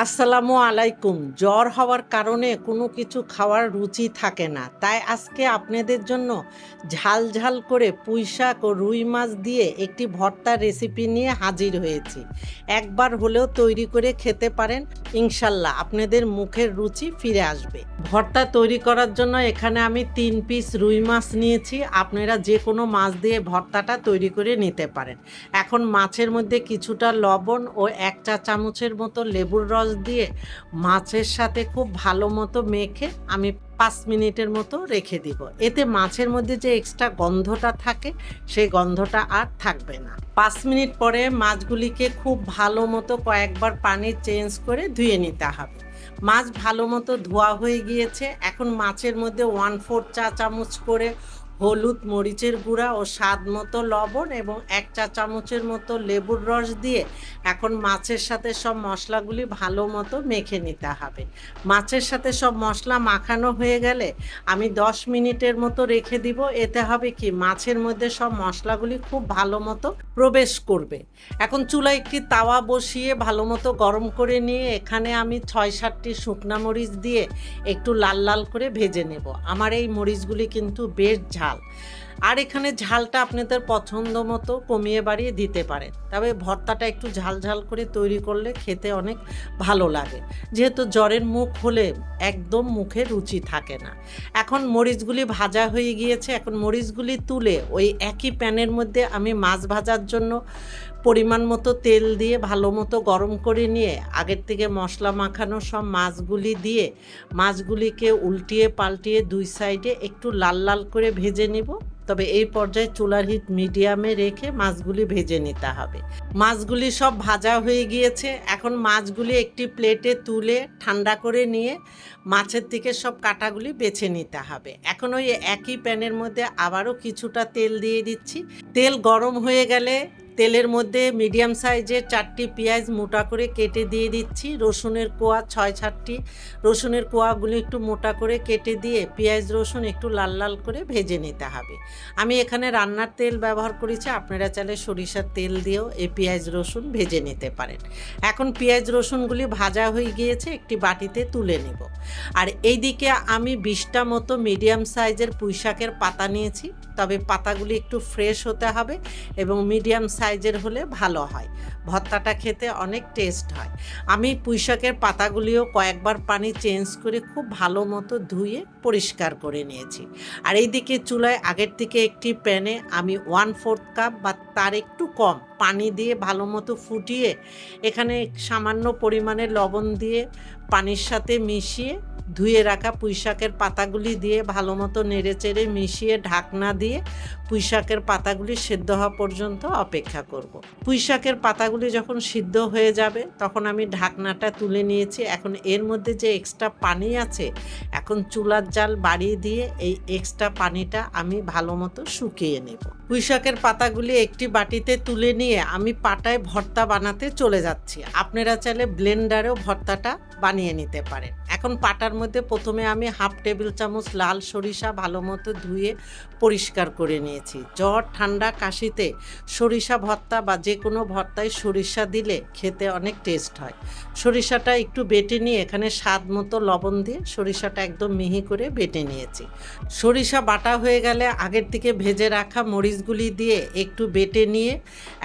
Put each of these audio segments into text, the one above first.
আসসালামু আলাইকুম। জ্বর হওয়ার কারণে কোনো কিছু খাওয়ার রুচি থাকে না। তাই আজকে আপনাদের জন্য ঝাল ঝাল করে পুঁই শাক ও রুই মাছ দিয়ে একটি ভর্তার রেসিপি নিয়ে হাজির হয়েছি। একবার হলেও তৈরি করে খেতে পারেন, ইনশাল্লাহ আপনাদের মুখের রুচি ফিরে আসবে। ভর্তা তৈরি করার জন্য এখানে আমি তিন পিস রুই মাছ নিয়েছি। আপনারা যে কোনো মাছ দিয়ে ভর্তাটা তৈরি করে নিতে পারেন। এখন মাছের মধ্যে কিছুটা লবণ ও এক চা চামচের মতো লেবুর রস দিয়ে মাছের সাথে খুব ভালো মতো মেখে আমি পাঁচ মিনিটের মতো রেখে দিব। এতে মাছের মধ্যে যে এক্সট্রা গন্ধটা থাকে, সেই গন্ধটা আর থাকবে না। পাঁচ মিনিট পরে মাছগুলিকে খুব ভালো মতো কয়েকবার পানি চেঞ্জ করে ধুয়ে নিতে হবে। মাছ ভালো মতো ধোয়া হয়ে গিয়েছে। এখন মাছের মধ্যে ওয়ান ফোর চা চামচ করে হলুদ মরিচের গুঁড়া ও স্বাদ মতো লবণ এবং এক চা চামচের মতো লেবুর রস দিয়ে এখন মাছের সাথে সব মশলাগুলি ভালো মতো মেখে নিতে হবে। মাছের সাথে সব মশলা মাখানো হয়ে গেলে আমি দশ মিনিটের মতো রেখে দিব। এতে হবে কি, মাছের মধ্যে সব মশলাগুলি খুব ভালো মতো প্রবেশ করবে। এখন চুলায় একটি তাওয়া বসিয়ে ভালো মতো গরম করে নিয়ে এখানে আমি ছয় সাতটি শুকনা মরিচ দিয়ে একটু লাল লাল করে ভেজে নেব। আমার এই মরিচগুলি কিন্তু বেশ ঝাল। fala. আর এখানে ঝালটা আপনাদের পছন্দ মতো কমিয়ে বাড়িয়ে দিতে পারেন। তবে ভর্তাটা একটু ঝাল ঝাল করে তৈরি করলে খেতে অনেক ভালো লাগে। যেহেতু জ্বরের মুখ হলে একদম মুখে রুচি থাকে না। এখন মরিচগুলি ভাজা হয়ে গিয়েছে। এখন মরিচগুলি তুলে ওই একই প্যানের মধ্যে আমি মাছ ভাজার জন্য পরিমাণ মতো তেল দিয়ে ভালো মতো গরম করে নিয়ে আগের থেকে মশলা মাখানো সব মাছগুলি দিয়ে মাছগুলিকে উল্টিয়ে পাল্টিয়ে দুই সাইডে একটু লাল লাল করে ভেজে নিব। তবে এই পর্যায়ে চুলার হিট মিডিয়ামে রেখে মাছগুলি ভেজে নিতে হবে। মাছগুলি সব ভাজা হয়ে গিয়েছে। এখন মাছগুলি একটি প্লেটে তুলে ঠান্ডা করে নিয়ে মাছের দিকে সব কাটাগুলি বেছে নিতে হবে। এখন ওই একই প্যানের মধ্যে আবারও কিছুটা তেল দিয়ে দিচ্ছি। তেল গরম হয়ে গেলে তেলের মধ্যে মিডিয়াম সাইজের চারটি পেঁয়াজ মোটা করে কেটে দিয়ে দিচ্ছি, রসুনের কোয়া ছয় সাতটি। রসুনের কোয়াগুলি একটু মোটা করে কেটে দিয়ে পেঁয়াজ, রসুন একটু লাল লাল করে ভেজে নিতে হবে। আমি এখানে রান্নার তেল ব্যবহার করেছি, আপনারা চাইলে সরিষার তেল দিয়েও এই পেঁয়াজ, রসুন ভেজে নিতে পারেন। এখন পেঁয়াজ, রসুনগুলি ভাজা হয়ে গিয়েছে, একটি বাটিতে তুলে নেব। আর এইদিকে আমি বিশটা মতো মিডিয়াম সাইজের পুঁইশাকের পাতা নিয়েছি, তবে পাতাগুলি একটু ফ্রেশ হতে হবে এবং মিডিয়াম সাইজের হলে ভালো হয়। ভর্তাটা খেতে অনেক টেস্ট হয়। আমি পুঁইশাকের পাতাগুলিও কয়েকবার পানি চেঞ্জ করে খুব ভালো মতো ধুয়ে পরিষ্কার করে নিয়েছি। আর এইদিকে চুলায় আগের থেকে একটি প্যানে আমি ওয়ান ফোর্থ কাপ বা তার একটু কম পানি দিয়ে ভালো মতো ফুটিয়ে এখানে সামান্য পরিমাণে লবণ দিয়ে পানির সাথে মিশিয়ে ধুয়ে রাখা পুঁইশাকের পাতাগুলি দিয়ে ভালো মতো নেড়ে চেড়ে মিশিয়ে ঢাকনা দিয়ে পুঁইশাকের পাতাগুলি সেদ্ধ হওয়া পর্যন্ত অপেক্ষা করব। পুঁইশাকের পাতাগুলি যখন সিদ্ধ হয়ে যাবে, তখন আমি ঢাকনাটা তুলে নিয়েছি। এখন এর মধ্যে যে এক্সট্রা পানি আছে, এখন চুলার জাল বাড়িয়ে দিয়ে এই এক্সট্রা পানিটা আমি ভালো মতো শুকিয়ে নেব। পুঁইশাকের পাতাগুলি একটি বাটিতে তুলে নিয়ে আমি পাটায় ভর্তা বানাতে চলে যাচ্ছি। আপনারা চাইলে ব্লেন্ডারেও ভর্তাটা বানিয়ে নিতে পারেন। এখন পাটার মধ্যে প্রথমে আমি হাফ টেবিল চামচ লাল সরিষা ভালো মতো ধুয়ে পরিষ্কার করে নিয়েছি। জ্বর, ঠান্ডা, কাশিতে সরিষা ভর্তা বা যে কোনো ভর্তায় সরিষা দিলে খেতে অনেক টেস্ট হয়। সরিষাটা একটু বেটে নিয়ে এখানে স্বাদ মতো লবণ দিয়ে সরিষাটা একদম মিহি করে বেটে নিয়েছি। সরিষা বাটা হয়ে গেলে আগের থেকে ভেজে রাখা মরিচগুলি দিয়ে একটু বেটে নিয়ে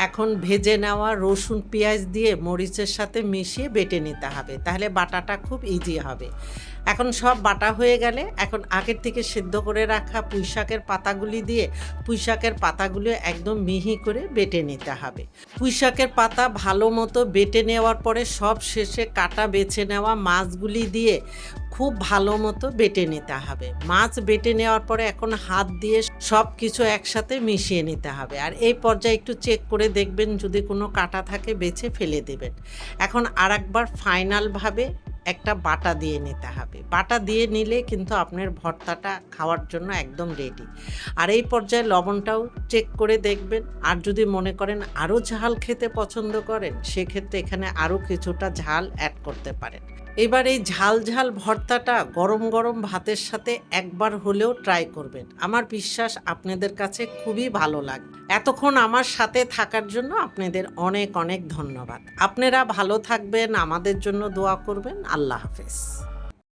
এখন ভেজে নেওয়া রসুন, পেঁয়াজ দিয়ে মরিচের সাথে মিশিয়ে বেটে নিতে হবে। তাহলে বাটাটা খুব ইজি হবে। এখন সব বাটা হয়ে গেলে এখন আগের থেকে সিদ্ধ করে রাখা পুঁইশাকের পাতাগুলি দিয়ে পুঁইশাকের পাতাগুলি একদম মিহি করে বেটে নিতে হবে। পুঁইশাকের পাতা ভালো মতো বেটে নেওয়ার পরে সব শেষে কাটা বেছে নেওয়া মাছগুলি দিয়ে খুব ভালো মতো বেটে নিতে হবে। মাছ বেটে নেওয়ার পরে এখন হাত দিয়ে সব কিছু একসাথে মিশিয়ে নিতে হবে। আর এই পর্যায়ে একটু চেক করে দেখবেন যদি কোনো কাটা থাকে বেছে ফেলে দেবেন। এখন আর একবার ফাইনালভাবে একটা বাটা দিয়ে নিতে হবে। বাটা দিয়ে নিলে কিন্তু আপনার ভর্তাটা খাওয়ার জন্য একদম রেডি আর এই পর্যায়ে লবণটাও চেক করে দেখবেন। আর যদি মনে করেন আরও ঝাল খেতে পছন্দ করেন, সেক্ষেত্রে এখানে আরও কিছুটা ঝাল অ্যাড করতে পারেন। এবার এই ঝাল ঝাল ভর্তাটা গরম গরম ভাতের সাথে একবার হলেও ট্রাই করবেন। আমার বিশ্বাস আপনাদের কাছে খুবই ভালো লাগবে। এতক্ষণ আমার সাথে থাকার জন্য আপনাদের অনেক অনেক ধন্যবাদ। আপনারা ভালো থাকবেন, আমাদের জন্য দোয়া করবেন। আল্লাহ হাফেজ।